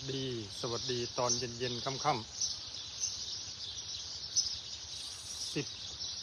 สดี สวัสดีตอนเย็นๆค่ำๆสิบ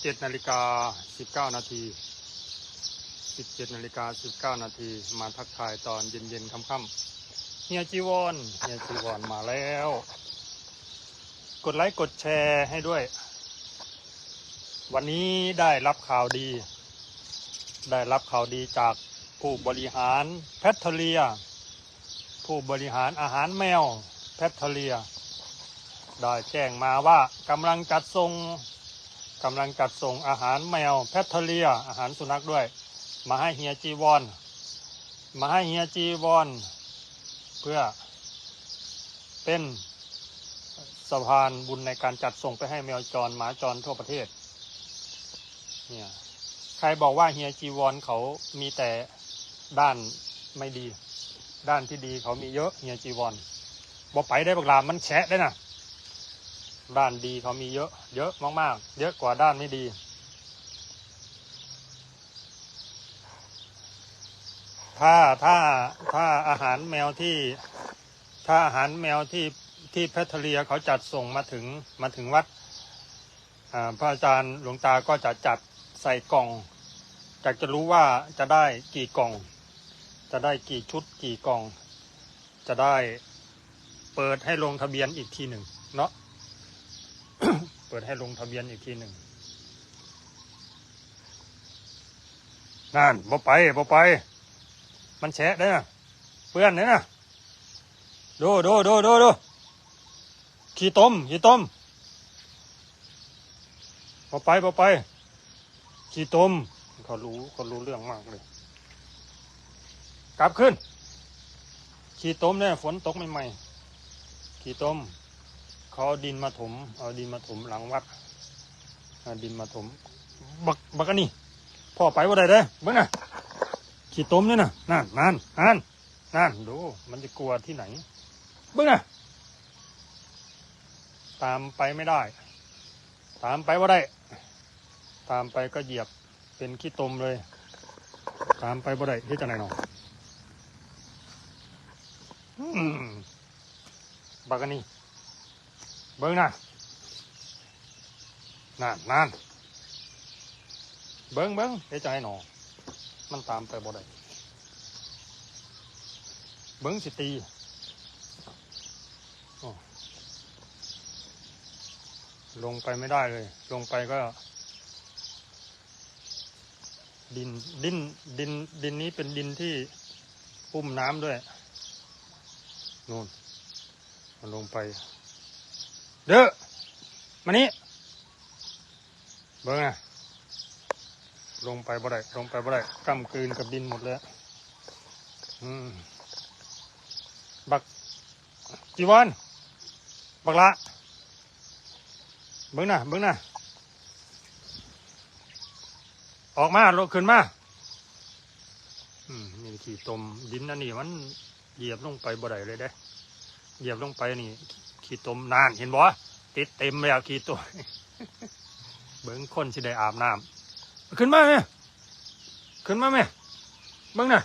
เจ็ดนาฬิกาสิบเก้านาทีสิบเจ็ดนาฬิกาสิบเก้านาทีมาทักทายตอนเย็นๆค่ำๆเฮียจีวอนเฮียจีวอนมาแล้ว กดไลค์กดแชร์ให้ด้วย วันนี้ได้รับข่าวดี ได้รับข่าวดีจากผู้บริหารแพทเทเลีย ผู้บริหารอาหารแมวแพทเทเลีย ได้แจ้งมาว่ากำลังจัดส่งกำลังจัดส่งอาหารแมวแพทเทเลีย อาหารสุนัขด้วย มาให้เฮียจีวอนมาให้เฮียจีวอนเพื่อเป็นสะพานบุญในการจัดส่งไปให้แมวจรหมาจรทั่วประเทศเนี่ยใครบอกว่าเฮียจีวอนเขามีแต่ด้านไม่ดี ด้านที่ดีเขามีเยอะเฮียจีวอนบอกไปได้บักลามมันแฉะได้นะด้านดีเขามีเยอะ เยอะมากๆ เยอะกว่าด้านไม่ดี ถ้าถ้าถ้าอาหารแมวที่ถ้าอาหารแมวที่ที่แพทเรียเขาจัดส่งมาถึงมาถึงวัดพระอาจารย์หลวงตาก็จะจัดใส่กล่องอยากจะรู้ว่าจะได้กี่กล่อง จะได้กี่ชุดกี่กล่อง จะได้เปิดให้ลงทะเบียนอีกทีหนึ่งเนาะเปิดให้ลงทะเบียนอีกทีหนึ่งนั่นบ่ไปบ่ไป มันแฉะเด้อเปื้อนเด้นะดูดูดูดูดูขี้ต้มขี้ต้มบ่ไปบ่ไปขี้ต้มเขารู้เขารู้เรื่องมากเลย กลับขึ้น ขี่ต้มเนี่ยฝนตกใหม่ๆขี่ต้มเขาเอาดินมาถม เอาดินมาถมหลังวัดเอาดินมาถม บักบักอันนี่พ่อไปว่าใดเด้เบิ่งน่ะขี่ต้มเนี่ยน่ะนั่นนั่นนั่นนั่นดู มันจะกลัวที่ไหน เบิ่งน่ะตามไปไม่ได้ ตามไปว่าได้ ตามไปก็เหยียบเป็นขี้ตมเลย ตามไปบ่ได้ที่จะไหนหนอม บักอันนี่เบิ้งนะนั่นนั่นเบิ้งเบิ้งเดี๋ยวจะให้หนอมันตามไปบ่ได้เบิ้งสิตีลงไปไม่ได้เลย ลงไปก็ ดินดินดินดินนี้เป็นดินที่อุ้มน้ำด้วยนู่น มันลงไป เด้อมานี่เบิ้งนะลงไปบ่ได้ลงไปบ่ได้กำกืนกับดินหมดเลยอะอืมบักจีวอนบักละเบิ้งนะเบิ้งนะออกมาลงขึ้นมาอืมนี่ขี่ตมดินอันนี้มันเหยียบลงไปบ่ได้เลยเด้ เหยียบลงไปนี่ ขี้ตมนานเห็นบ่ติดเต็มแล้วขี้ตัวเบิ้งคนสิได้อาบน้ำขึ้นมาไหมขึ้นมาไหมเบิ้งน่ะ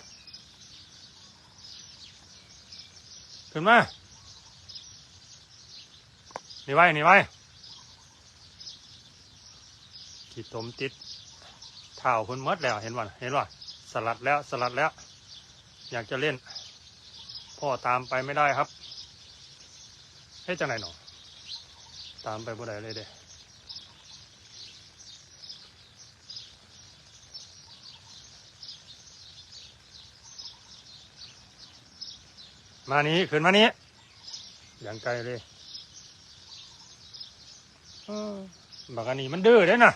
ขึ้นมานี่ไว้นี่ไว้ขี้ตมติดเท้าคนมดแล้วเห็นบ่เห็นบ่สลัดแล้วสลัดแล้ว อยากจะเล่น พ่อตามไปไม่ได้ครับ เฮ้ยจังไหนหนอตามไปบ่ได้เลยเด้มานี้ขึ้นมานี้ อย่างไกลเลยเออบักอันนี้มันดื้อเด้น่ะ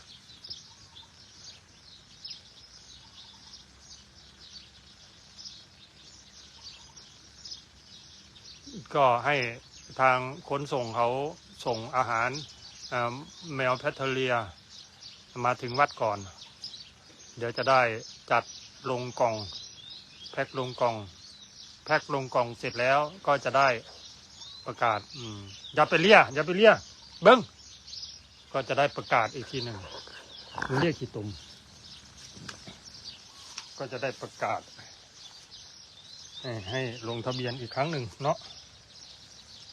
ก็ให้ ทางขนส่งเขาส่งอาหารแมวแพทเทเรีย มาถึงวัดก่อน เดี๋ยวจะได้จัดลงกล่อง แพ็คลงกล่อง แพ็คลงกล่องเสร็จแล้วก็จะได้ประกาศอย่าไปเลียอย่าไปเลียเบิ้งก็จะได้ประกาศอีกทีหนึ่งเรียกขี้ตุมก็จะได้ประกาศ ให้ลงทะเบียนอีกครั้งหนึ่งเนาะ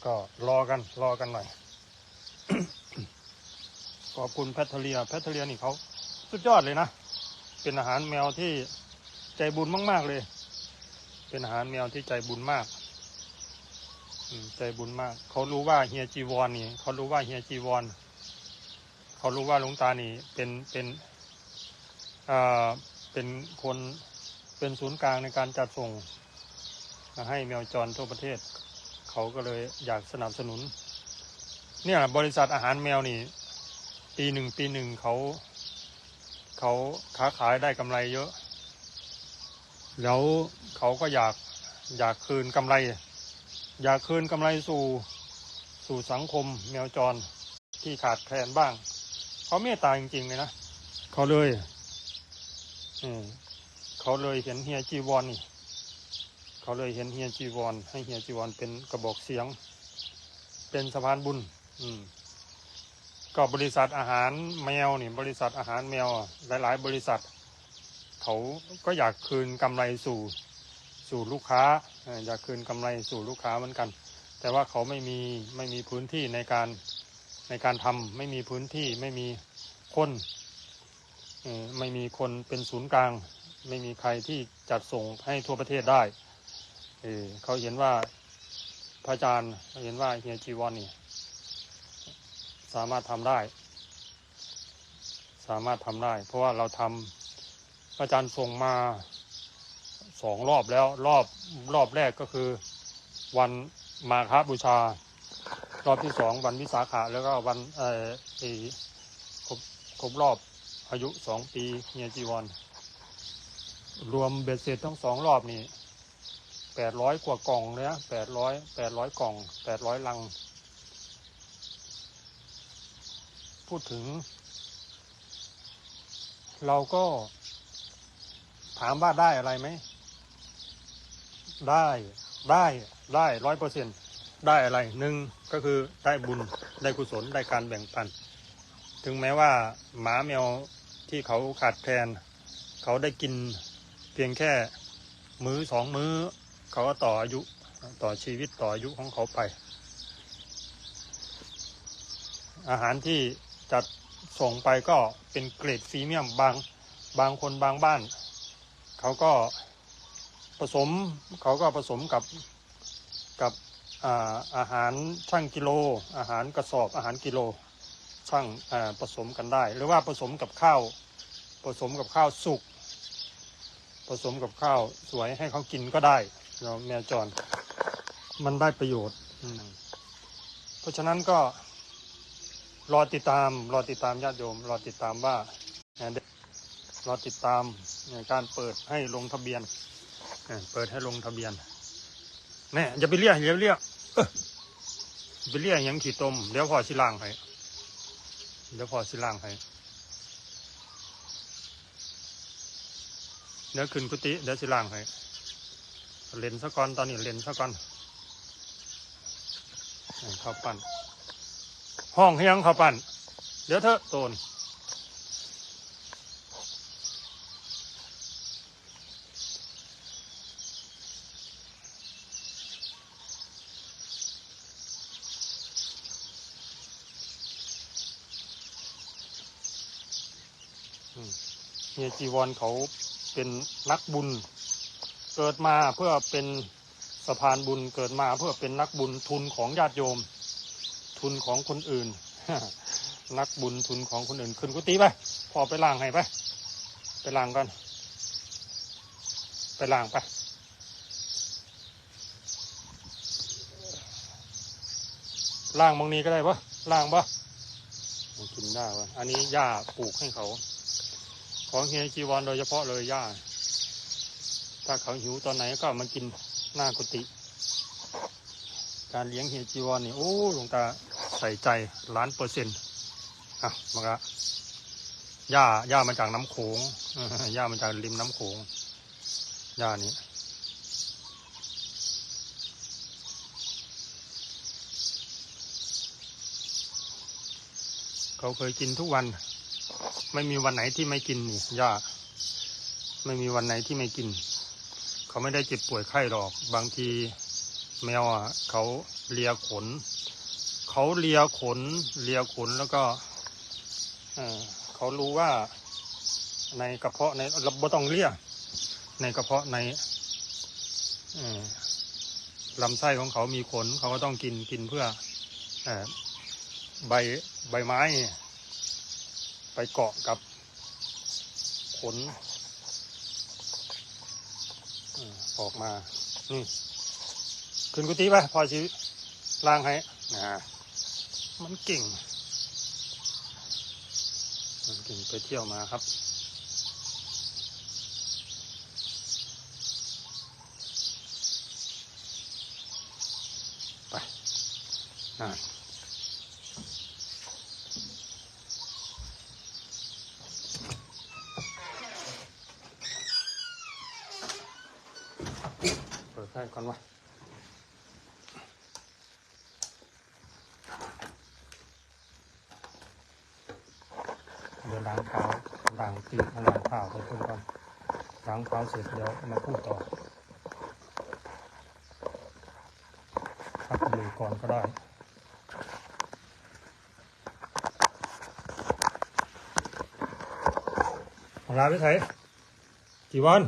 ก็รอกันรอกันหน่อย ขอบคุณแพทเทียแพทเทียนี่เขาสุดยอดเลยนะ เป็นอาหารแมวที่ใจบุญมาก ๆ เลย เป็นอาหารแมวที่ใจบุญมากใจบุญมาก เขารู้ว่าเฮียจีวรนี่ เขารู้ว่าเฮียจีวรเขารู้ว่าหลวงตานี่ เป็นเป็นอ่าเป็นคนเป็นศูนย์กลางในการจัดส่งให้แมวจรทั่วประเทศ เขาก็เลยอยากสนับสนุน เนี่ยบริษัทอาหารแมวนี่ ปีหนึ่งปีหนึ่งเขาเขาค้าขายได้กำไรเยอะ แล้วเขาก็อยากอยากคืนกำไร อยากคืนกำไรสู่สู่สังคมแมวจรที่ขาดแคลนบ้าง เขาเมตตาจริงๆเลยนะเขาเลย อืมเขาเลยเห็นเฮียจีวรนี่ เขาเลยเห็นเฮียจีวร ให้เฮียจีวรเป็นกระบอกเสียง เป็นสะพานบุญ อืมก็บริษัทอาหารแมวนี่บริษัทอาหารแมว หลาย ๆ บริษัท เขาก็อยากคืนกำไรสู่สู่ลูกค้าอยากคืนกำไรสู่ลูกค้าเหมือนกัน แต่ว่าเขาไม่มีไม่มีพื้นที่ในการในการทำไม่มีพื้นที่ไม่มีคนไม่มีคนเป็นศูนย์กลาง ไม่มีใครที่จัดส่งให้ทั่วประเทศได้ เออเขาเห็นว่าพระอาจารย์เขาเห็นว่าเฮียจีวอนนี่ สามารถทำได้ สามารถทำได้ เพราะว่าเราทำอาจารย์ส่งมาสองรอบแล้ว รอบรอบแรกก็คือวันมาฆบูชา รอบที่สองวันวิสาขะแล้วก็วันเออไอ้ครบครบรอบอายุสองปีเฮียจีวรรวมเบ็ดเสร็จทั้งสองรอบนี่ แปดร้อยกว่ากล่องเลยนะแปดร้อยแปดร้อยกล่องแปดร้อยลัง พูดถึง เราก็ ถามว่าได้อะไรไหม ได้ได้ได้ร้อยเปอร์เซ็นได้อะไรหนึ่งก็คือได้บุญได้กุศลได้การแบ่งปัน ถึงแม้ว่าหมาแมวที่เขาขาดแคลนเขาได้กินเพียงแค่มื้อสองมื้อ เขาก็ต่ออายุต่อชีวิตต่ออายุของเขาไป อาหารที่จัดส่งไปก็เป็นเกรดพรีเมียมบางบางคนบางบ้าน เขาก็ผสมเขาก็ผสมกับกับอาอาหารช่างกิโล อาหารกระสอบอาหารกิโลช่างาผสมกันได้ หรือว่าผสมกับข้าว ผสมกับข้าวสุกผสมกับข้าวสวยให้เขากินก็ได้ เราแมวจร มันได้ประโยชน์ เพราะฉะนั้นก็รอติดตาม รอติดตามญาติโยม รอติดตามว่าเรอติดตามการเปิดให้ลงทะเบียนเปิดให้ลงทะเบียนแน่อย่าไปเรียกอย่าไปเรียกไปเรียกยังขี่ตมเดี๋ยวพอสิล่างให้เดี๋ยวพอสิล่างให้เดี๋ยวขึ้นกุฏิเดี๋ยวสิล่างให้ เลนซะก่อนตอนนี้เลนซะก่อนข้าวปั้นห้องเฮียงเขาวปั่นเดี๋ยวเถอะโตนเฮียจีวรเขาเป็นนักบุญ เกิดมาเพื่อเป็นสะพานบุญเกิดมาเพื่อเป็นนักบุญทุนของญาติโยม ทุนของคนอื่น นักบุญทุนของคนอื่นขึ้นกุฏิไปพอไปล้างให้ไปไปล้างก่อนไปล้างไปล้างบางนี้ก็ได้ปะล้างปะมันกินได้ปะอันนี้หญ้าปลูกให้เขา ของเฮียจีวรโดยเฉพาะเลยหญ้า ถ้าเขาหิวตอนไหนก็มากินหน้ากุฏิการเลี้ยงเฮจีวรนี่โอ้หลวงตาใส่ใจล้านเปอร์เซ็นต์อะมันก็หญ้าหญ้ามาจากน้ำโขงหญ้ามาจากริมน้ำโขงหญ้านี้เขาเคยกินทุกวัน ไม่มีวันไหนที่ไม่กินนี่หญ้า ไม่มีวันไหนที่ไม่กิน เขาไม่ได้เจ็บป่วยไข้หรอก บางทีแมวอะเขาเลียขน เขาเลียขน เลียขนแล้วก็เขารู้ว่าในกระเพาะในเราบ่ต้องเลียในกระเพาะในลำไส้ของเขามีขน เขาก็ต้องกินกินเพื่ออใบใบไม้ ไปเกาะกับขนเอ่อออกมา นี่ขึ้นกุฏิไปพอชีล้างให้นะมันเก่ง มันเก่งไปเที่ยวมาครับไปอ่า เปิดไฟก่อนวะเดี๋ยวล้างเท้าล้างตีนล้างเท้าไปเพิ่มก่อนล้างเท้าเสร็จเดี๋ยวมาพูดต่อพักดูก่อนก็ได้ของลาไปไสกี่วัน